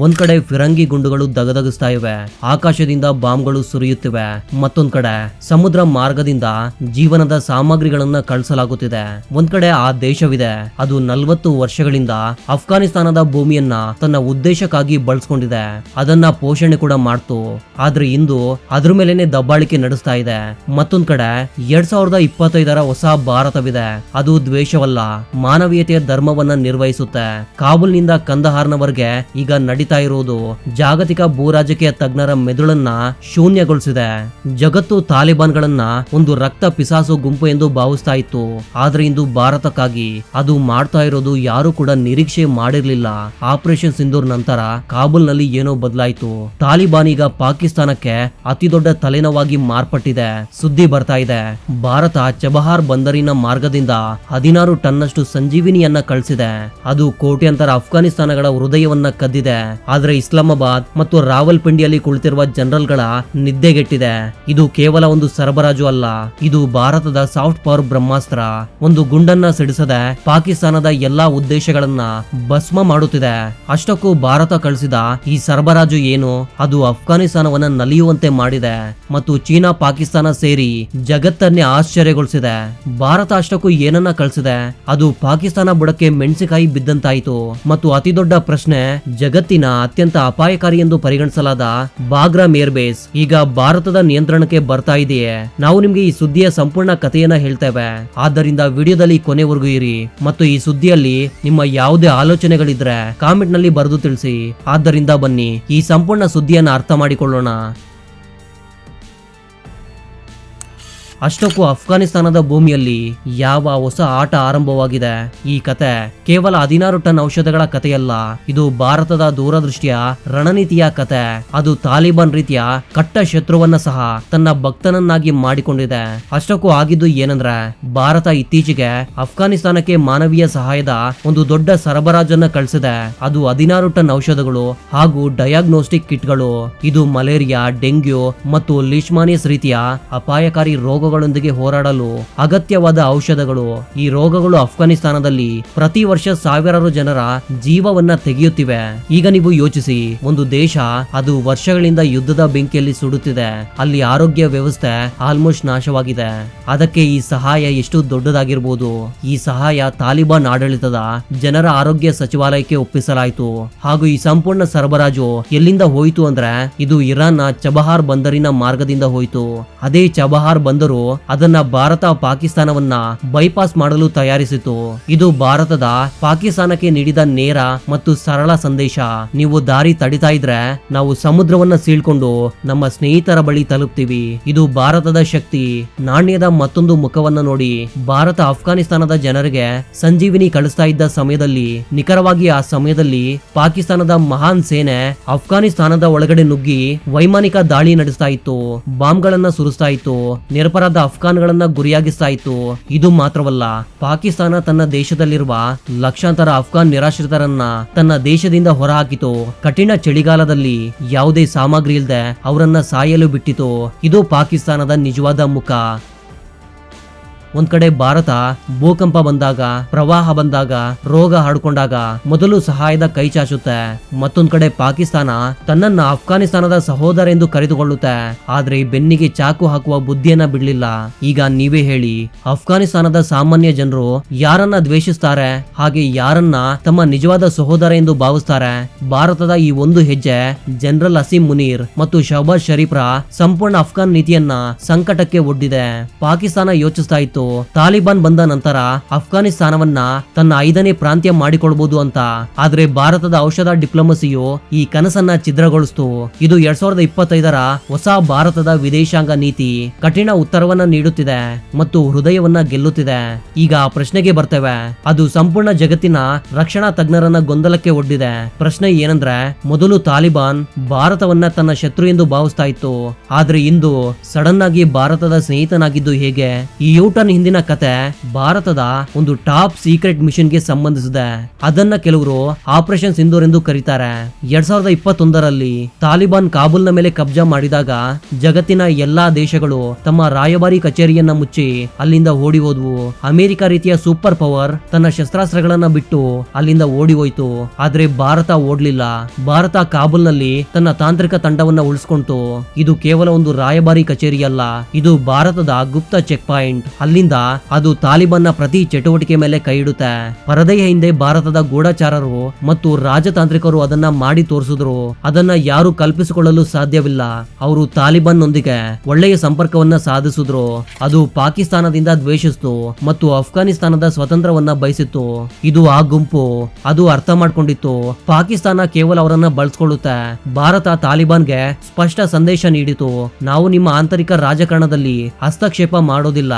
ಒಂದ್ ಕಡೆ ಫಿರಂಗಿ ಗುಂಡುಗಳು ದಗದಗಿಸ್ತಾ ಇವೆ. ಆಕಾಶದಿಂದ ಬಾಂಬ್ಗಳು ಸುರಿಯುತ್ತಿವೆ. ಮತ್ತೊಂದ್ ಕಡೆ ಸಮುದ್ರ ಮಾರ್ಗದಿಂದ ಜೀವನದ ಸಾಮಗ್ರಿಗಳನ್ನ ಕಳಿಸಲಾಗುತ್ತಿದೆ. ಒಂದ್ ಕಡೆ ಆ ದೇಶವಿದೆ. ಅದು ನಲವತ್ತು ವರ್ಷಗಳಿಂದ ಅಫ್ಘಾನಿಸ್ತಾನದ ಭೂಮಿಯನ್ನ ತನ್ನ ಉದ್ದೇಶಕ್ಕಾಗಿ ಬಳಸ್ಕೊಂಡಿದೆ. ಅದನ್ನ ಪೋಷಣೆ ಕೂಡ ಮಾಡ್ತು. ಆದ್ರೆ ಇಂದು ಅದ್ರ ಮೇಲೆನೆ ದಬ್ಬಾಳಿಕೆ ನಡೆಸ್ತಾ ಇದೆ. ಮತ್ತೊಂದ್ ಕಡೆ ಎರಡ್ ಸಾವಿರದ ಇಪ್ಪತ್ತೈದರ ಹೊಸ ಭಾರತವಿದೆ. ಅದು ದ್ವೇಷವಲ್ಲ, ಮಾನವೀಯತೆಯ ಧರ್ಮವನ್ನ ನಿರ್ವಹಿಸುತ್ತೆ. ಕಾಬೂಲ್ನಿಂದ ಕಂದಹಾರ್ನವರೆಗೆ ಈಗ ನಡೀತಾ ಇರುವುದು ಜಾಗತಿಕ ಭೂರಾಜಕೀಯ ತಜ್ಞರ ಮೆದುಳನ್ನ ಶೂನ್ಯಗೊಳಿಸಿದೆ. ಜಗತ್ತು ತಾಲಿಬಾನ್ಗಳನ್ನ ಒಂದು ರಕ್ತ ಪಿಸಾಸು ಗುಂಪು ಎಂದು ಭಾವಿಸ್ತಾ ಇತ್ತು. ಆದ್ರೆ ಇಂದು ಭಾರತಕ್ಕಾಗಿ ಅದು ಮಾಡ್ತಾ ಇರೋದು ಯಾರು ಕೂಡ ನಿರೀಕ್ಷೆ ಮಾಡಿರ್ಲಿಲ್ಲ. ಆಪರೇಷನ್ ಸಿಂಧೂರ್ ನಂತರ ಕಾಬೂಲ್ನಲ್ಲಿ ಏನೋ ಬದಲಾಯಿತು. ತಾಲಿಬಾನ್ ಈಗ ಪಾಕಿಸ್ತಾನಕ್ಕೆ ಅತಿ ದೊಡ್ಡ ತಲೆನವಾಗಿ ಮಾರ್ಪಟ್ಟಿದೆ. ಸುದ್ದಿ ಬರ್ತಾ ಇದೆ. ಭಾರತ ಚಬಹಾರ್ ಬಂದರಿನ ಮಾರ್ಗದಿಂದ ಹದಿನಾರು ಟನ್ನಷ್ಟು ಸಂಜೀವಿನಿಯನ್ನ ಕಳಿಸಿದೆ. ಅದು ಕೋಟ್ಯಂತರ ಅಫ್ಘಾನಿಸ್ತಾನಗಳ ಹೃದಯವನ್ನ ಕದ್ದಿದೆ. ಆದ್ರೆ ಇಸ್ಲಾಮಾಬಾದ್ ಮತ್ತು ರಾವಲ್ಪಿಂಡಿಯಲ್ಲಿ ಕುಳಿತಿರುವ ಜನರಲ್ಗಳ ನಿದ್ದೆಗೆಟ್ಟಿದೆ. ಇದು ಕೇವಲ ಒಂದು ಸರಬರಾಜು ಅಲ್ಲ, ಇದು ಭಾರತದ ಸಾಫ್ಟ್ ಪವರ್ ಬ್ರಹ್ಮಾಸ್ತ್ರ. ಒಂದು ಗುಂಡನ್ನ ಸಿಡಿಸದೆ ಪಾಕಿಸ್ತಾನದ ಎಲ್ಲಾ ಉದ್ದೇಶಗಳನ್ನ ಭಸ್ಮ ಮಾಡುತ್ತಿದೆ. ಅಷ್ಟಕ್ಕೂ ಭಾರತ ಕಳಿಸಿದ ಈ ಸರಬರಾಜು ಏನು? ಅದು ಅಫ್ಘಾನಿಸ್ತಾನವನ್ನ ನಲಿಯುವಂತೆ ಮಾಡಿದೆ ಮತ್ತು ಚೀನಾ ಪಾಕಿಸ್ತಾನ ಸೇರಿ ಜಗತ್ತನ್ನೇ ಆಶ್ಚರ್ಯಗೊಳಿಸಿದೆ. ಭಾರತ ಅಷ್ಟಕ್ಕೂ ಏನನ್ನ ಕಳಿಸಿದೆ? ಅದು ಪಾಕಿಸ್ತಾನ ಬುಡಕ್ಕೆ ಮೆಣಸಿನಕಾಯಿ ಬಿದ್ದಂತಾಯಿತು. ಮತ್ತು ಅತಿ ದೊಡ್ಡ ಪ್ರಶ್ನೆ, ಜಗತ್ತಿನ ಅತ್ಯಂತ ಅಪಾಯಕಾರಿ ಎಂದು ಪರಿಗಣಿಸಲಾದ ಬಾಗ್ರಾ ಮೇರ್ಬೇಸ್ ಈಗ ಭಾರತದ ನಿಯಂತ್ರಣಕ್ಕೆ ಬರ್ತಾ ಇದೆಯೇ? ನಾವು ನಿಮ್ಗೆ ಈ ಸುದ್ದಿಯ ಸಂಪೂರ್ಣ ಕಥೆಯನ್ನ ಹೇಳ್ತೇವೆ. ಆದ್ದರಿಂದ ವಿಡಿಯೋದಲ್ಲಿ ಕೊನೆವರೆಗೂ ಇರಿ. ಮತ್ತು ಈ ಸುದ್ದಿಯಲ್ಲಿ ನಿಮ್ಮ ಯಾವುದೇ ಆಲೋಚನೆಗಳಿದ್ರೆ ಕಾಮೆಂಟ್ನಲ್ಲಿ ಬರೆದು ತಿಳಿಸಿ. ಆದ್ದರಿಂದ ಬನ್ನಿ, ಈ ಸಂಪೂರ್ಣ ಸುದ್ದಿಯನ್ನ ಅರ್ಥ ಮಾಡಿಕೊಳ್ಳೋಣ. ಅಷ್ಟಕ್ಕೂ ಅಫ್ಘಾನಿಸ್ತಾನದ ಭೂಮಿಯಲ್ಲಿ ಯಾವ ಹೊಸ ಆಟ ಆರಂಭವಾಗಿದೆ? ಈ ಕತೆ ಕೇವಲ ಹದಿನಾರು ಟನ್ ಔಷಧಗಳ ಕಥೆಯಲ್ಲ. ಇದು ಭಾರತದ ದೂರದೃಷ್ಟಿಯ ರಣನೀತಿಯ ಕತೆ. ಅದು ತಾಲಿಬಾನ್ ರೀತಿಯ ಕಟ್ಟ ಶತ್ರುವನ್ನ ಸಹ ತನ್ನ ಭಕ್ತನನ್ನಾಗಿ ಮಾಡಿಕೊಂಡಿದೆ. ಅಷ್ಟಕ್ಕೂ ಆಗಿದ್ದು ಏನಂದ್ರೆ, ಭಾರತ ಇತ್ತೀಚೆಗೆ ಅಫ್ಘಾನಿಸ್ತಾನಕ್ಕೆ ಮಾನವೀಯ ಸಹಾಯದ ಒಂದು ದೊಡ್ಡ ಸರಬರಾಜನ್ನ ಕಳಿಸಿದೆ. ಅದು ಹದಿನಾರು ಟನ್ ಔಷಧಗಳು ಹಾಗೂ ಡಯಾಗ್ನೋಸ್ಟಿಕ್ ಕಿಟ್ಗಳು. ಇದು ಮಲೇರಿಯಾ, ಡೆಂಗ್ಯೂ ಮತ್ತು ಲಿಶ್ಮಾನಿಯಸ್ ರೀತಿಯ ಅಪಾಯಕಾರಿ ರೋಗಗಳೊಂದಿಗೆ ಹೋರಾಡಲು ಅಗತ್ಯವಾದ ಔಷಧಗಳು. ಈ ರೋಗಗಳು ಅಫ್ಘಾನಿಸ್ತಾನದಲ್ಲಿ ಪ್ರತಿ ವರ್ಷ ಸಾವಿರಾರು ಜನರ ಜೀವವನ್ನ ತೆಗೆಯುತ್ತಿವೆ. ಈಗ ನೀವು ಯೋಚಿಸಿ, ಒಂದು ದೇಶ ಅದು ವರ್ಷಗಳಿಂದ ಯುದ್ಧದ ಬೆಂಕಿಯಲ್ಲಿ ಸುಡುತ್ತಿದೆ. ಅಲ್ಲಿ ಆರೋಗ್ಯ ವ್ಯವಸ್ಥೆ ಆಲ್ಮೋಸ್ಟ್ ನಾಶವಾಗಿದೆ. ಅದಕ್ಕೆ ಈ ಸಹಾಯ ಎಷ್ಟು ದೊಡ್ಡದಾಗಿರಬಹುದು ಈ ಸಹಾಯ ತಾಲಿಬಾನ್ ಆಡಳಿತದ ಜನರ ಆರೋಗ್ಯ ಸಚಿವಾಲಯಕ್ಕೆ ಒಪ್ಪಿಸಲಾಯಿತು. ಹಾಗೂ ಈ ಸಂಪೂರ್ಣ ಸರಬರಾಜು ಎಲ್ಲಿಂದ ಹೋಯಿತು ಅಂದ್ರೆ, ಇದು ಇರಾನ್ನ ಚಬಹಾರ್ ಬಂದರಿನ ಮಾರ್ಗದಿಂದ ಹೋಯಿತು. ಅದೇ ಚಬಹಾರ್ ಬಂದರು ಅದನ್ನ ಭಾರತ ಪಾಕಿಸ್ತಾನವನ್ನ ಬೈಪಾಸ್ ಮಾಡಲು ತಯಾರಿಸಿತು. ಇದು ಭಾರತದ ಪಾಕಿಸ್ತಾನಕ್ಕೆ ನೀಡಿದ ನೇರ ಮತ್ತು ಸರಳ ಸಂದೇಶ. ನೀವು ದಾರಿ ತಡಿತಾ ಇದ್ರೆ ನಾವು ಸಮುದ್ರವನ್ನ ಸೀಳ್ಕೊಂಡು ನಮ್ಮ ಸ್ನೇಹಿತರ ಬಳಿ ತಲುಪ್ತೀವಿ. ಇದು ಭಾರತದ ಶಕ್ತಿ. ನಾಣ್ಯದ ಮತ್ತೊಂದು ಮುಖವನ್ನ ನೋಡಿ ಭಾರತ ಅಫ್ಘಾನಿಸ್ತಾನದ ಜನರಿಗೆ ಸಂಜೀವಿನಿ ಕಳಿಸ್ತಾ ಇದ್ದ ಸಮಯದಲ್ಲಿ, ನಿಖರವಾಗಿ ಆ ಸಮಯದಲ್ಲಿ ಪಾಕಿಸ್ತಾನದ ಮಹಾನ್ ಸೇನೆ ಅಫ್ಘಾನಿಸ್ತಾನದ ಒಳಗಡೆ ನುಗ್ಗಿ ವೈಮಾನಿಕ ದಾಳಿ ನಡೆಸ್ತಾ ಇತ್ತು. ಬಾಂಬ್ಗಳನ್ನ ಸುರಿಸ್ತಾ ಇತ್ತು. ನಿರಪರಾಧ ಅಫ್ಘಾನ್ಗಳನ್ನ ಗುರಿಯಾಗಿಸ್ತಾ ಇತ್ತು ಇದು ಮಾತ್ರವಲ್ಲ, ಪಾಕಿಸ್ತಾನ ತನ್ನ ದೇಶದಲ್ಲಿರುವ ಲಕ್ಷಾಂತರ ಅಫ್ಘಾನ್ ನಿರಾಶ್ರಿತರನ್ನ ತನ್ನ ದೇಶದಿಂದ ಹೊರಹಾಕಿತು. ಕಠಿಣ ಚಳಿಗಾಲದಲ್ಲಿ ಯಾವುದೇ ಸಾಮಗ್ರಿ ಇಲ್ಲದೆ ಅವರನ್ನ ಸಾಯಲು ಬಿಟ್ಟಿತು. ಇದು ಪಾಕಿಸ್ತಾನದ ನಿಜವಾದ ಮುಖ. ಒಂದ್ ಕಡೆ ಭಾರತ ಭೂಕಂಪ ಬಂದಾಗ, ಪ್ರವಾಹ ಬಂದಾಗ, ರೋಗ ಹರಡ್ಕೊಂಡಾಗ ಮೊದಲು ಸಹಾಯದ ಕೈ ಚಾಚುತ್ತೆ. ಮತ್ತೊಂದ್ ಕಡೆ ಪಾಕಿಸ್ತಾನ ತನ್ನನ್ನ ಅಫ್ಘಾನಿಸ್ತಾನದ ಸಹೋದರ ಎಂದು ಕರೆದುಕೊಳ್ಳುತ್ತೆ. ಆದ್ರೆ ಬೆನ್ನಿಗೆ ಚಾಕು ಹಾಕುವ ಬುದ್ಧಿಯನ್ನ ಬಿಡ್ಲಿಲ್ಲ. ಈಗ ನೀವೇ ಹೇಳಿ ಅಫ್ಘಾನಿಸ್ತಾನದ ಸಾಮಾನ್ಯ ಜನರು ಯಾರನ್ನ ದ್ವೇಷಿಸ್ತಾರೆ, ಹಾಗೆ ಯಾರನ್ನ ತಮ್ಮ ನಿಜವಾದ ಸಹೋದರ ಎಂದು ಭಾವಿಸ್ತಾರೆ? ಭಾರತದ ಈ ಒಂದು ಹೆಜ್ಜೆ ಜನರಲ್ ಅಸೀಂ ಮುನೀರ್ ಮತ್ತು ಶಹಬಾಜ್ ಶರೀಫ್ರ ಸಂಪೂರ್ಣ ಅಫ್ಘಾನ್ ನೀತಿಯನ್ನ ಸಂಕಟಕ್ಕೆ ಒಡ್ಡಿದೆ. ಪಾಕಿಸ್ತಾನ ಯೋಚಿಸ್ತಾ ಇತ್ತು ತಾಲಿಬಾನ್ ಬಂದ ನಂತರ ಅಫ್ಘಾನಿಸ್ತಾನವನ್ನ ತನ್ನ ಐದನೇ ಪ್ರಾಂತ್ಯ ಮಾಡಿಕೊಳ್ಬಹುದು ಅಂತ. ಆದ್ರೆ ಭಾರತದ ಔಷಧ ಡಿಪ್ಲೊಮಸಿಯು ಈ ಕನಸನ್ನ ಛಿದ್ರಗೊಳಿಸ್ತು. ಇದು ಎರಡ್ ಸಾವಿರದ ಇಪ್ಪತ್ತೈದರ ಹೊಸ ಭಾರತದ ವಿದೇಶಾಂಗ ನೀತಿ. ಕಠಿಣ ಉತ್ತರವನ್ನ ನೀಡುತ್ತಿದೆ ಮತ್ತು ಹೃದಯವನ್ನ ಗೆಲ್ಲುತ್ತಿದೆ. ಈಗ ಪ್ರಶ್ನೆಗೆ ಬರ್ತೇವೆ, ಅದು ಸಂಪೂರ್ಣ ಜಗತ್ತಿನ ರಕ್ಷಣಾ ತಜ್ಞರನ್ನ ಗೊಂದಲಕ್ಕೆ ಒಡ್ಡಿದೆ. ಪ್ರಶ್ನೆ ಏನಂದ್ರೆ, ಮೊದಲು ತಾಲಿಬಾನ್ ಭಾರತವನ್ನ ತನ್ನ ಶತ್ರು ಎಂದು ಭಾವಿಸ್ತಾ ಇತ್ತು. ಆದ್ರೆ ಇಂದು ಸಡನ್ ಆಗಿ ಭಾರತದ ಸ್ನೇಹಿತನಾಗಿದ್ದು ಹೇಗೆ? ಈ ಯೂಟರ್ನ್ ತಾಲಿಬಾನ್ ಹಿಂದಿನ ಕತೆ ಭಾರತದ ಒಂದು ಟಾಪ್ ಸೀಕ್ರೆಟ್ ಮಿಷನ್ಗೆ ಸಂಬಂಧಿಸಿದೆ. ಅದನ್ನ ಕೆಲವರು ಆಪರೇಷನ್ ಸಿಂಧೂರ್ ಎಂದು ಕರೀತಾರೆ. ಎರಡ್ ಸಾವಿರದ ಇಪ್ಪತ್ತೊಂದರಲ್ಲಿ ತಾಲಿಬಾನ್ ಕಾಬೂಲ್ನ ಮೇಲೆ ಕಬ್ಜಾ ಮಾಡಿದಾಗ ಜಗತ್ತಿನ ಎಲ್ಲಾ ದೇಶಗಳು ತಮ್ಮ ರಾಯಭಾರಿ ಕಚೇರಿಯನ್ನ ಮುಚ್ಚಿ ಅಲ್ಲಿಂದ ಓಡಿ ಹೋದ್ವು ಅಮೆರಿಕ ರೀತಿಯ ಸೂಪರ್ ಪವರ್ ತನ್ನ ಶಸ್ತ್ರಾಸ್ತ್ರಗಳನ್ನ ಬಿಟ್ಟು ಅಲ್ಲಿಂದ ಓಡಿ ಹೋಯ್ತು ಆದ್ರೆ ಭಾರತ ಓಡ್ಲಿಲ್ಲ. ಭಾರತ ಕಾಬೂಲ್ನಲ್ಲಿ ತನ್ನ ತಾಂತ್ರಿಕ ತಂಡವನ್ನ ಉಳಿಸ್ಕೊಂತು. ಇದು ಕೇವಲ ಒಂದು ರಾಯಭಾರಿ ಕಚೇರಿಯಲ್ಲ. ಇದು ಭಾರತದ ಗುಪ್ತ ಚೆಕ್ ಪಾಯಿಂಟ್ ಅಲ್ಲಿಂದ ಅದು ತಾಲಿಬಾನ್ನ ಪ್ರತಿ ಚಟುವಟಿಕೆ ಮೇಲೆ ಕೈ ಇಡುತ್ತೆ. ಪರದೆಯ ಹಿಂದೆ ಭಾರತದ ಗೂಢಚಾರರು ಮತ್ತು ರಾಜತಾಂತ್ರಿಕರು ಅದನ್ನ ಮಾಡಿ ತೋರಿಸಿದ್ರು. ಅದನ್ನ ಯಾರು ಕಲ್ಪಿಸಿಕೊಳ್ಳಲು ಸಾಧ್ಯವಿಲ್ಲ. ಅವರು ತಾಲಿಬಾನ್ ನೊಂದಿಗೆ ಒಳ್ಳೆಯ ಸಂಪರ್ಕವನ್ನ ಸಾಧಿಸಿದ್ರು. ಅದು ಪಾಕಿಸ್ತಾನದಿಂದ ದ್ವೇಷಿಸಿತು ಮತ್ತು ಅಫ್ಘಾನಿಸ್ತಾನದ ಸ್ವತಂತ್ರವನ್ನ ಬಯಸಿತ್ತು. ಇದು ಆ ಗುಂಪು ಅದು ಅರ್ಥ ಮಾಡ್ಕೊಂಡಿತ್ತು. ಪಾಕಿಸ್ತಾನ ಕೇವಲ ಅವರನ್ನ ಬಳಸ್ಕೊಳ್ಳುತ್ತೆ. ಭಾರತ ತಾಲಿಬಾನ್ಗೆ ಸ್ಪಷ್ಟ ಸಂದೇಶ ನೀಡಿತು. ನಾವು ನಿಮ್ಮ ಆಂತರಿಕ ರಾಜಕಾರಣದಲ್ಲಿ ಹಸ್ತಕ್ಷೇಪ ಮಾಡೋದಿಲ್ಲ.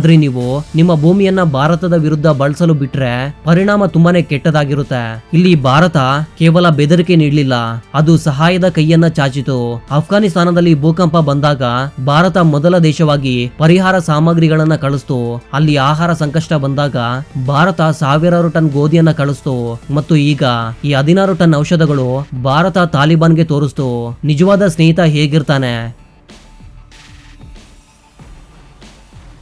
ಆದ್ರೆ ನೀವು ನಿಮ್ಮ ಭೂಮಿಯನ್ನ ಭಾರತದ ವಿರುದ್ಧ ಬಳಸಲು ಬಿಟ್ರೆ ಪರಿಣಾಮ ತುಂಬಾನೇ ಕೆಟ್ಟದಾಗಿರುತ್ತೆ. ಇಲ್ಲಿ ಭಾರತ ಕೇವಲ ಬೆದರಿಕೆ ನೀಡಲಿಲ್ಲ. ಅದು ಸಹಾಯದ ಕೈಯನ್ನ ಚಾಚಿತು. ಅಫ್ಘಾನಿಸ್ತಾನದಲ್ಲಿ ಭೂಕಂಪ ಬಂದಾಗ ಭಾರತ ಮೊದಲ ದೇಶವಾಗಿ ಪರಿಹಾರ ಸಾಮಗ್ರಿಗಳನ್ನ ಕಳಿಸ್ತು. ಅಲ್ಲಿ ಆಹಾರ ಸಂಕಷ್ಟ ಬಂದಾಗ ಭಾರತ ಸಾವಿರಾರು ಟನ್ ಗೋಧಿಯನ್ನ ಕಳಿಸ್ತು. ಮತ್ತು ಈಗ ಈ ಹದಿನಾರು ಟನ್ ಔಷಧಗಳು ಭಾರತ ತಾಲಿಬಾನ್ಗೆ ತೋರಿಸ್ತು. ನಿಜವಾದ ಸ್ನೇಹಿತ ಹೇಗಿರ್ತಾನೆ?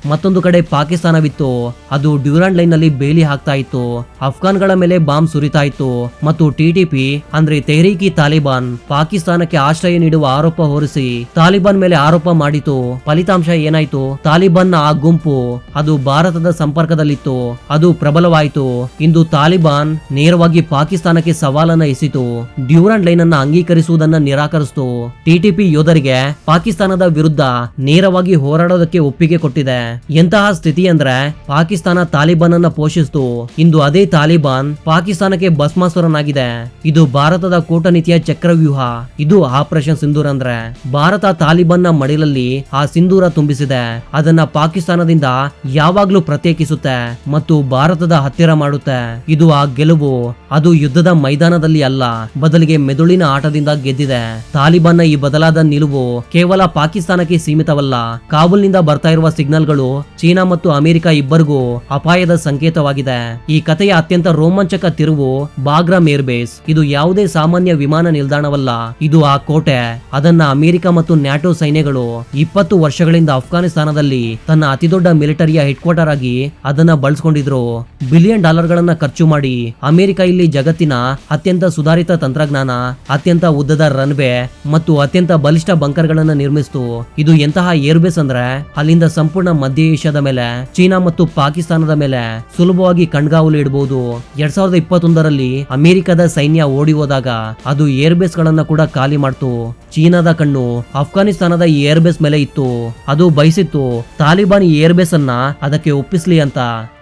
ಮತ್ತೊಂದು ಕಡೆ ಪಾಕಿಸ್ತಾನವಿತ್ತು. ಅದು ಡ್ಯೂರಾಂಡ್ ಲೈನ್ನಲ್ಲಿ ಬೇಲಿ ಹಾಕ್ತಾ ಇತ್ತು. ಅಫ್ಘಾನ್ಗಳ ಮೇಲೆ ಬಾಂಬ್ ಸುರಿತಾ ಇತ್ತು. ಮತ್ತು ಟಿಟಿಪಿ ಅಂದ್ರೆ ತೆಹರೀಕಿ ತಾಲಿಬಾನ್, ಪಾಕಿಸ್ತಾನಕ್ಕೆ ಆಶ್ರಯ ನೀಡುವ ಆರೋಪ ಹೊರಿಸಿ ತಾಲಿಬಾನ್ ಮೇಲೆ ಆರೋಪ ಮಾಡಿತು. ಫಲಿತಾಂಶ ಏನಾಯ್ತು? ತಾಲಿಬಾನ್ನ ಆ ಗುಂಪು, ಅದು ಭಾರತದ ಸಂಪರ್ಕದಲ್ಲಿತ್ತು. ಅದು ಪ್ರಬಲವಾಯಿತು. ಇಂದು ತಾಲಿಬಾನ್ ನೇರವಾಗಿ ಪಾಕಿಸ್ತಾನಕ್ಕೆ ಸವಾಲನ್ನ ಎಸಿತು. ಡ್ಯೂರಾಂಡ್ ಲೈನ್ ಅನ್ನ ಅಂಗೀಕರಿಸುವುದನ್ನ ನಿರಾಕರಿಸಿತು. ಟಿಟಿಪಿ ಯೋಧರಿಗೆ ಪಾಕಿಸ್ತಾನದ ವಿರುದ್ಧ ನೇರವಾಗಿ ಹೋರಾಡೋದಕ್ಕೆ ಒಪ್ಪಿಗೆ ಕೊಟ್ಟಿದೆ. ಎಂತಹ ಸ್ಥಿತಿ ಅಂದ್ರೆ ಪಾಕಿಸ್ತಾನ ತಾಲಿಬಾನ್ ಅನ್ನ ಪೋಷಿಸ್ತು. ಇಂದು ಅದೇ ತಾಲಿಬಾನ್ ಪಾಕಿಸ್ತಾನಕ್ಕೆ ಭಸ್ಮಾಸುರನಾಗಿದೆ. ಇದು ಭಾರತದ ಕೂಟನೀತಿಯ ಚಕ್ರವ್ಯೂಹ. ಇದು ಆಪರೇಷನ್ ಸಿಂಧೂರ್ ಅಂದ್ರೆ ಭಾರತ ತಾಲಿಬಾನ್ನ ಮಡಿಲಲ್ಲಿ ಆ ಸಿಂಧೂರ ತುಂಬಿಸಿದೆ. ಅದನ್ನ ಪಾಕಿಸ್ತಾನದಿಂದ ಯಾವಾಗ್ಲೂ ಪ್ರತ್ಯೇಕಿಸುತ್ತೆ ಮತ್ತು ಭಾರತದ ಹತ್ತಿರ ಮಾಡುತ್ತೆ. ಇದು ಆ ಗೆಲುವು. ಅದು ಯುದ್ಧದ ಮೈದಾನದಲ್ಲಿ ಅಲ್ಲ, ಬದಲಿಗೆ ಮೆದುಳಿನ ಆಟದಿಂದ ಗೆದ್ದಿದೆ. ತಾಲಿಬಾನ್ನ ಈ ಬದಲಾದ ನಿಲುವು ಕೇವಲ ಪಾಕಿಸ್ತಾನಕ್ಕೆ ಸೀಮಿತವಲ್ಲ, ಕಾಬೂಲ್ನಿಂದ ಬರ್ತಾ ಇರುವ ಸಿಗ್ನಲ್ಗಳು ಚೀನಾ ಮತ್ತು ಅಮೆರಿಕ ಇಬ್ಬರಿಗೂ ಅಪಾಯದ ಸಂಕೇತವಾಗಿದೆ. ಈ ಕಥೆಯ ಅತ್ಯಂತ ರೋಮಾಂಚಕ ತಿರುವು ಬಾಗ್ರಾಮ್ ಏರ್ಬೇಸ್ ಇದು ಯಾವುದೇ ಸಾಮಾನ್ಯ ವಿಮಾನ ನಿಲ್ದಾಣವಲ್ಲ. ಇದು ಆ ಕೋಟೆ. ಅದನ್ನ ಅಮೆರಿಕ ಮತ್ತು ನ್ಯಾಟೋ ಸೈನ್ಯಗಳು ಇಪ್ಪತ್ತು ವರ್ಷಗಳಿಂದ ಅಫ್ಘಾನಿಸ್ತಾನದಲ್ಲಿ ತನ್ನ ಅತಿದೊಡ್ಡ ಮಿಲಿಟರಿಯ ಹೆಡ್ ಕ್ವಾರ್ಟರ್ ಆಗಿ ಅದನ್ನ ಬಳಸ್ಕೊಂಡಿದ್ರು. ಬಿಲಿಯನ್ ಡಾಲರ್ ಗಳನ್ನ ಖರ್ಚು ಮಾಡಿ ಅಮೆರಿಕ ಇಲ್ಲಿ ಜಗತ್ತಿನ ಅತ್ಯಂತ ಸುಧಾರಿತ ತಂತ್ರಜ್ಞಾನ, ಅತ್ಯಂತ ಉದ್ದದ ರನ್ವೇ ಮತ್ತು ಅತ್ಯಂತ ಬಲಿಷ್ಠ ಬಂಕರ್ಗಳನ್ನ ನಿರ್ಮಿಸಿತು. ಇದು ಎಂತಹ ಏರ್ಬೇಸ್ ಅಂದ್ರೆ ಅಲ್ಲಿಂದ ಸಂಪೂರ್ಣ ಮಧ್ಯ ಏಷ್ಯಾದ ಮೇಲೆ, ಚೀನಾ ಮತ್ತು ಪಾಕಿಸ್ತಾನದ ಮೇಲೆ ಸುಲಭವಾಗಿ ಕಣ್ಗಾವಲು ಇಡಬಹುದು ಎರಡ್ ಸಾವಿರದ ಇಪ್ಪತ್ತೊಂದರಲ್ಲಿ ಅಮೆರಿಕದ ಸೈನ್ಯ ಓಡಿ ಹೋದಾಗ ಅದು ಏರ್ಬೇಸ್ ಗಳನ್ನ ಕೂಡ ಖಾಲಿ ಮಾಡ್ತು. ಚೀನಾದ ಕಣ್ಣು ಅಫ್ಘಾನಿಸ್ತಾನದ ಈ ಏರ್ಬೇಸ್ ಮೇಲೆ ಇತ್ತು. ಅದು ಬಯಸಿತ್ತು, ತಾಲಿಬಾನ್ ಏರ್ಬೇಸ್ ಅನ್ನ ಅದಕ್ಕೆ ಒಪ್ಪಿಸ್ಲಿ ಅಂತ.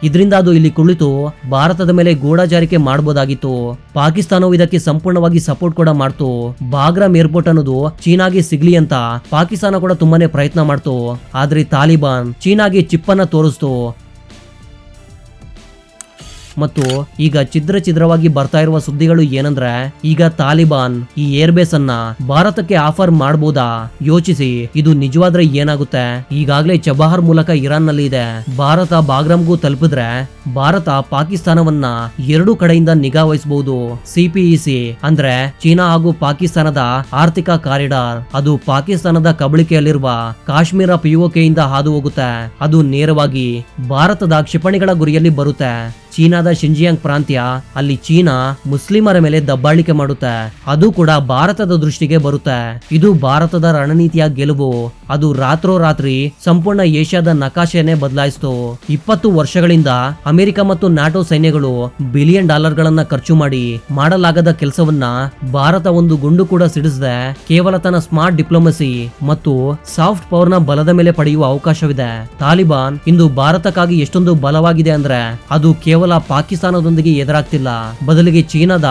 ಇದರಿಂದ ಅದು ಇಲ್ಲಿ ಕುಳಿತು ಭಾರತದ ಮೇಲೆ ಗೂಢಚಾರಿಕೆ ಮಾಡಬಹುದಾಗಿತ್ತು ಪಾಕಿಸ್ತಾನವು ಇದಕ್ಕೆ ಸಂಪೂರ್ಣವಾಗಿ ಸಪೋರ್ಟ್ ಕೂಡ ಮಾಡ್ತು. ಬಾಗ್ರಾಮ್ ಏರ್ಪೋರ್ಟ್ ಅನ್ನೋದು ಚೀನಾಗೆ ಸಿಗ್ಲಿ ಅಂತ ಪಾಕಿಸ್ತಾನ ಕೂಡ ತುಂಬಾನೇ ಪ್ರಯತ್ನ ಮಾಡ್ತು. ಆದ್ರೆ ತಾಲಿಬಾನ್ ಚೀನಾಗೆ ಚಿಪ್ಪನ್ನು ತೋರಿಸ್ತು. ಮತ್ತು ಈಗ ಛಿದ್ರ ಛಿದ್ರವಾಗಿ ಬರ್ತಾ ಇರುವ ಸುದ್ದಿಗಳು ಏನಂದ್ರೆ, ಈಗ ತಾಲಿಬಾನ್ ಈ ಏರ್ಬೇಸ್ ಅನ್ನ ಭಾರತಕ್ಕೆ ಆಫರ್ ಮಾಡಬಹುದಾ ಯೋಚಿಸಿ. ಇದು ನಿಜವಾದ್ರೆ ಏನಾಗುತ್ತೆ? ಈಗಾಗಲೇ ಚಬಹಾರ್ ಮೂಲಕ ಇರಾನ್ನಲ್ಲಿ ಇದೆ. ಭಾರತ ಬಾಗ್ರಾಮ್ಗೂ ತಲುಪಿದ್ರೆ ಭಾರತ ಪಾಕಿಸ್ತಾನವನ್ನ ಎರಡು ಕಡೆಯಿಂದ ನಿಗಾ ವಹಿಸಬಹುದು ಸಿಪಿಇಸಿ ಅಂದ್ರೆ ಚೀನಾ ಹಾಗೂ ಪಾಕಿಸ್ತಾನದ ಆರ್ಥಿಕ ಕಾರಿಡಾರ್. ಅದು ಪಾಕಿಸ್ತಾನದ ಕಬಳಿಕೆಯಲ್ಲಿರುವ ಕಾಶ್ಮೀರ ಪಿಒಕೆಯಿಂದ ಹಾದು ಹೋಗುತ್ತೆ. ಅದು ನೇರವಾಗಿ ಭಾರತದ ಕ್ಷಿಪಣಿಗಳ ಗುರಿಯಲ್ಲಿ ಬರುತ್ತೆ. ಚೀನಾದ ಶಿಂಜಿಯಾಂಗ್ ಪ್ರಾಂತ್ಯ, ಅಲ್ಲಿ ಚೀನಾ ಮುಸ್ಲಿಮರ ಮೇಲೆ ದಬ್ಬಾಳಿಕೆ ಮಾಡುತ್ತೆ. ಅದು ಕೂಡ ಭಾರತದ ದೃಷ್ಟಿಗೆ ಬರುತ್ತೆ. ಇದು ಭಾರತದ ರಣನೀತಿಯ ಗೆಲುವು. ಅದು ರಾತ್ರೋರಾತ್ರಿ ಸಂಪೂರ್ಣ ಏಷ್ಯಾದ ನಕಾಶೆಯನ್ನೇ ಬದಲಾಯಿಸಿತು. ಇಪ್ಪತ್ತು ವರ್ಷಗಳಿಂದ ಅಮೆರಿಕ ಮತ್ತು ನಾಟೋ ಸೈನ್ಯಗಳು ಬಿಲಿಯನ್ ಡಾಲರ್ ಗಳನ್ನ ಖರ್ಚು ಮಾಡಿ ಮಾಡಲಾಗದ ಕೆಲಸವನ್ನ ಭಾರತ ಒಂದು ಗುಂಡು ಕೂಡ ಸಿಡಿಸದೆ ಕೇವಲ ತನ್ನ ಸ್ಮಾರ್ಟ್ ಡಿಪ್ಲೊಮಸಿ ಮತ್ತು ಸಾಫ್ಟ್ ಪವರ್ನ ಬಲದ ಮೇಲೆ ಪಡೆಯುವ ಅವಕಾಶವಿದೆ. ತಾಲಿಬಾನ್ ಇಂದು ಭಾರತಕ್ಕಾಗಿ ಎಷ್ಟೊಂದು ಬಲವಾಗಿದೆ ಅಂದ್ರೆ ಅದು ಕೇವಲ ಪಾಕಿಸ್ತಾನದೊಂದಿಗೆ ಎದುರಾಗ್ತಿಲ್ಲ. ಬದಲಿಗೆ ಚೀನಾದ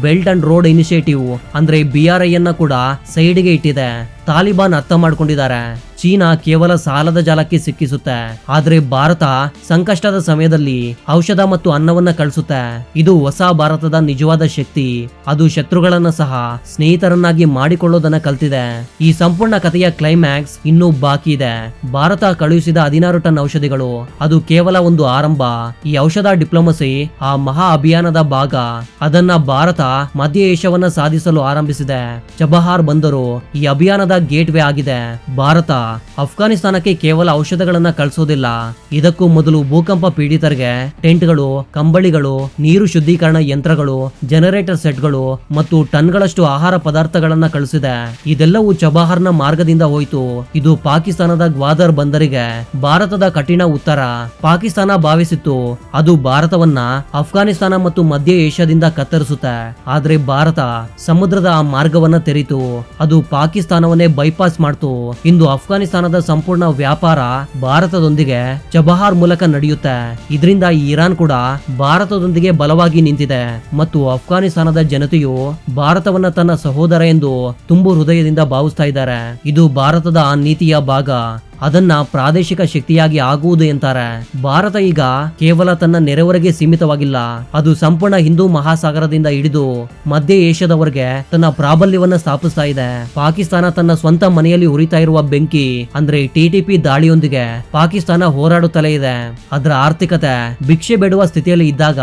ಬೆಲ್ಟ್ ಅಂಡ್ ರೋಡ್ ಇನಿಷಿಯೇಟಿವ್ ಅಂದ್ರೆ ಬಿಆರ್ಐ ಅನ್ನ ಕೂಡ ಸೈಡ್ಗೆ ಇಟ್ಟಿದೆ. ತಾಲಿಬಾನ್ ಅರ್ಥ ಮಾಡಿಕೊಂಡಿದ್ದಾರೆ. ಚೀನಾ ಕೇವಲ ಸಾಲದ ಜಾಲಕ್ಕೆ ಸಿಕ್ಕಿಸುತ್ತೆ. ಆದ್ರೆ ಭಾರತ ಸಂಕಷ್ಟದ ಸಮಯದಲ್ಲಿ ಔಷಧ ಮತ್ತು ಅನ್ನವನ್ನ ಕಳಿಸುತ್ತೆ. ಇದು ಹೊಸ ಭಾರತದ ನಿಜವಾದ ಶಕ್ತಿ. ಅದು ಶತ್ರುಗಳನ್ನ ಸಹ ಸ್ನೇಹಿತರನ್ನಾಗಿ ಮಾಡಿಕೊಳ್ಳೋದನ್ನ ಕಲ್ತಿದೆ. ಈ ಸಂಪೂರ್ಣ ಕಥೆಯ ಕ್ಲೈಮ್ಯಾಕ್ಸ್ ಇನ್ನೂ ಬಾಕಿ ಇದೆ. ಭಾರತ ಕಳುಹಿಸಿದ ಹದಿನಾರು ಟನ್ ಔಷಧಿಗಳು. ಅದು ಕೇವಲ ಒಂದು ಆರಂಭ. ಈ ಔಷಧ ಡಿಪ್ಲೊಮಸಿ, ಆ ಮಹಾ ಅಭಿಯಾನದ ಭಾಗ. ಅದನ್ನ ಭಾರತ ಮಧ್ಯ ಏಷ್ಯಾವನ್ನ ಸಾಧಿಸಲು ಆರಂಭಿಸಿದೆ. ಚಬಹಾರ್ ಬಂದರು. ಈ ಅಭಿಯಾನದ ಗೇಟ್ ವೇ ಆಗಿದೆ. ಭಾರತ ಅಫ್ಘಾನಿಸ್ತಾನಕ್ಕೆ ಕೇವಲ ಔಷಧಗಳನ್ನ ಕಳಿಸೋದಿಲ್ಲ. ಇದಕ್ಕೂ ಮೊದಲು ಭೂಕಂಪ ಪೀಡಿತರಿಗೆ ಟೆಂಟ್ಗಳು, ಕಂಬಳಿಗಳು, ನೀರು ಶುದ್ಧೀಕರಣ ಯಂತ್ರಗಳು, ಜನರೇಟರ್ ಸೆಟ್ಗಳು ಮತ್ತು ಟನ್ಗಳಷ್ಟು ಆಹಾರ ಪದಾರ್ಥಗಳನ್ನ ಕಳಿಸಿದೆ. ಇದೆಲ್ಲವೂ ಚಬಹಾರ್ನ ಮಾರ್ಗದಿಂದ ಹೋಯಿತು. ಇದು ಪಾಕಿಸ್ತಾನದ ಗ್ವಾದರ್ ಬಂದರಿಗೆ ಭಾರತದ ಕಠಿಣ ಉತ್ತರ. ಪಾಕಿಸ್ತಾನ ಭಾವಿಸಿತ್ತು, ಅದು ಭಾರತವನ್ನ ಅಫ್ಘಾನಿಸ್ತಾನ ಮತ್ತು ಮಧ್ಯ ಏಷ್ಯಾದಿಂದ ಕತ್ತರಿಸುತ್ತೆ. ಆದ್ರೆ ಭಾರತ ಸಮುದ್ರದ ಆ ಮಾರ್ಗವನ್ನ ತೆರೀತು. ಅದು ಪಾಕಿಸ್ತಾನವನ್ನೇ ಬೈಪಾಸ್ ಮಾಡ್ತು. ಇಂದು ಅಫ್ಘಾನಿಸ್ತಾನದ ಸಂಪೂರ್ಣ ವ್ಯಾಪಾರ ಭಾರತದೊಂದಿಗೆ ಚಬಹಾರ್ ಮೂಲಕ ನಡೆಯುತ್ತೆ. ಇದರಿಂದ ಇರಾನ್ ಕೂಡ ಭಾರತದೊಂದಿಗೆ ಬಲವಾಗಿ ನಿಂತಿದೆ. ಮತ್ತು ಅಫ್ಘಾನಿಸ್ತಾನದ ಜನತೆಯು ಭಾರತವನ್ನ ತನ್ನ ಸಹೋದರ ಎಂದು ತುಂಬು ಹೃದಯದಿಂದ ಭಾವಿಸ್ತಾ ಇದ್ದಾರೆ. ಇದು ಭಾರತದ ಆ ನೀತಿಯ ಭಾಗ. ಅದನ್ನ ಪ್ರಾದೇಶಿಕ ಶಕ್ತಿಯಾಗಿ ಆಗುವುದು ಎಂತಾರೆ. ಭಾರತ ಈಗ ಕೇವಲ ತನ್ನ ನೆರೆವರೆಗೆ ಸೀಮಿತವಾಗಿಲ್ಲ. ಅದು ಸಂಪೂರ್ಣ ಹಿಂದೂ ಮಹಾಸಾಗರದಿಂದ ಹಿಡಿದು ಮಧ್ಯ ಏಷ್ಯಾದವರೆಗೆ ತನ್ನ ಪ್ರಾಬಲ್ಯವನ್ನ ಸ್ಥಾಪಿಸ್ತಾ ಇದೆ. ಪಾಕಿಸ್ತಾನ ತನ್ನ ಸ್ವಂತ ಮನೆಯಲ್ಲಿ ಉರಿತಾ ಇರುವ ಬೆಂಕಿ, ಅಂದ್ರೆ ಟಿಟಿಪಿ ದಾಳಿಯೊಂದಿಗೆ ಪಾಕಿಸ್ತಾನ ಹೋರಾಡುತ್ತಲೇ ಇದೆ. ಅದರ ಆರ್ಥಿಕತೆ ಭಿಕ್ಷೆ ಬೇಡುವ ಸ್ಥಿತಿಯಲ್ಲಿ ಇದ್ದಾಗ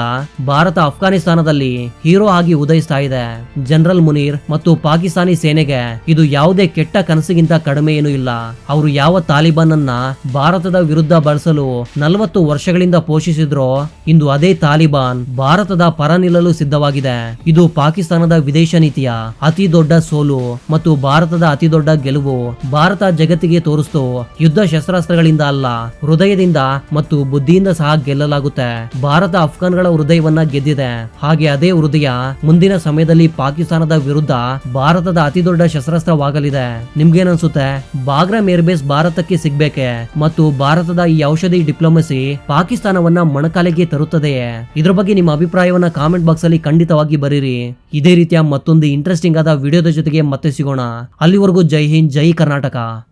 ಭಾರತ ಅಫ್ಘಾನಿಸ್ತಾನದಲ್ಲಿ ಹೀರೋ ಆಗಿ ಉದಯಿಸ್ತಾ ಇದೆ. ಜನರಲ್ ಮುನೀರ್ ಮತ್ತು ಪಾಕಿಸ್ತಾನಿ ಸೇನೆಗೆ ಇದು ಯಾವುದೇ ಕೆಟ್ಟ ಕನಸಿಗಿಂತ ಕಡಿಮೆ ಏನೂ ಇಲ್ಲ. ಅವರು ಯಾವ ತಾಲಿಬಾನ್ ಭಾರತದ ವಿರುದ್ಧ ಬಳಸಲು ನಲವತ್ತು ವರ್ಷಗಳಿಂದ ಪೋಷಿಸಿದ್ರು, ಇಂದು ಅದೇ ತಾಲಿಬಾನ್ ಭಾರತದ ಪರ ನಿಲ್ಲಲು ಸಿದ್ಧವಾಗಿದೆ. ಇದು ಪಾಕಿಸ್ತಾನದ ವಿದೇಶ ನೀತಿಯ ಅತಿ ದೊಡ್ಡ ಸೋಲು ಮತ್ತು ಭಾರತದ ಅತಿ ದೊಡ್ಡ ಗೆಲುವು ಭಾರತ ಜಗತ್ತಿಗೆ ತೋರಿಸ್ತು. ಯುದ್ಧ ಶಸ್ತ್ರಾಸ್ತ್ರಗಳಿಂದ ಅಲ್ಲ, ಹೃದಯದಿಂದ ಮತ್ತು ಬುದ್ಧಿಯಿಂದ ಸಹ ಗೆಲ್ಲಲಾಗುತ್ತೆ. ಭಾರತ ಅಫ್ಘಾನ್ಗಳ ಹೃದಯವನ್ನ ಗೆದ್ದಿದೆ. ಹಾಗೆ ಅದೇ ಹೃದಯ ಮುಂದಿನ ಸಮಯದಲ್ಲಿ ಪಾಕಿಸ್ತಾನದ ವಿರುದ್ಧ ಭಾರತದ ಅತಿ ದೊಡ್ಡ ಶಸ್ತ್ರಾಸ್ತ್ರವಾಗಲಿದೆ. ನಿಮ್ಗೇನನ್ಸುತ್ತೆ? ಬಾಗ್ರಾ ಏರ್ಬೇಸ್ ಭಾರತಕ್ಕೆ ಸಿಗ್ಬೇಕೆ? ಮತ್ತು ಭಾರತದ ಈ ಔಷಧಿ ಡಿಪ್ಲೊಮಸಿ ಪಾಕಿಸ್ತಾನವನ್ನ ಮೊಣಕಾಲಿಗೆ ತರುತ್ತದೆಯೇ ಇದ್ರ ಬಗ್ಗೆ ನಿಮ್ಮ ಅಭಿಪ್ರಾಯವನ್ನ ಕಾಮೆಂಟ್ ಬಾಕ್ಸ್ ಅಲ್ಲಿ ಖಂಡಿತವಾಗಿ ಬರೀರಿ. ಇದೇ ರೀತಿಯ ಮತ್ತೊಂದು ಇಂಟ್ರೆಸ್ಟಿಂಗ್ ಆದ ವಿಡಿಯೋದ ಜೊತೆಗೆ ಮತ್ತೆ ಸಿಗೋಣ. ಅಲ್ಲಿವರೆಗೂ ಜೈ ಹಿಂದ್, ಜೈ ಕರ್ನಾಟಕ.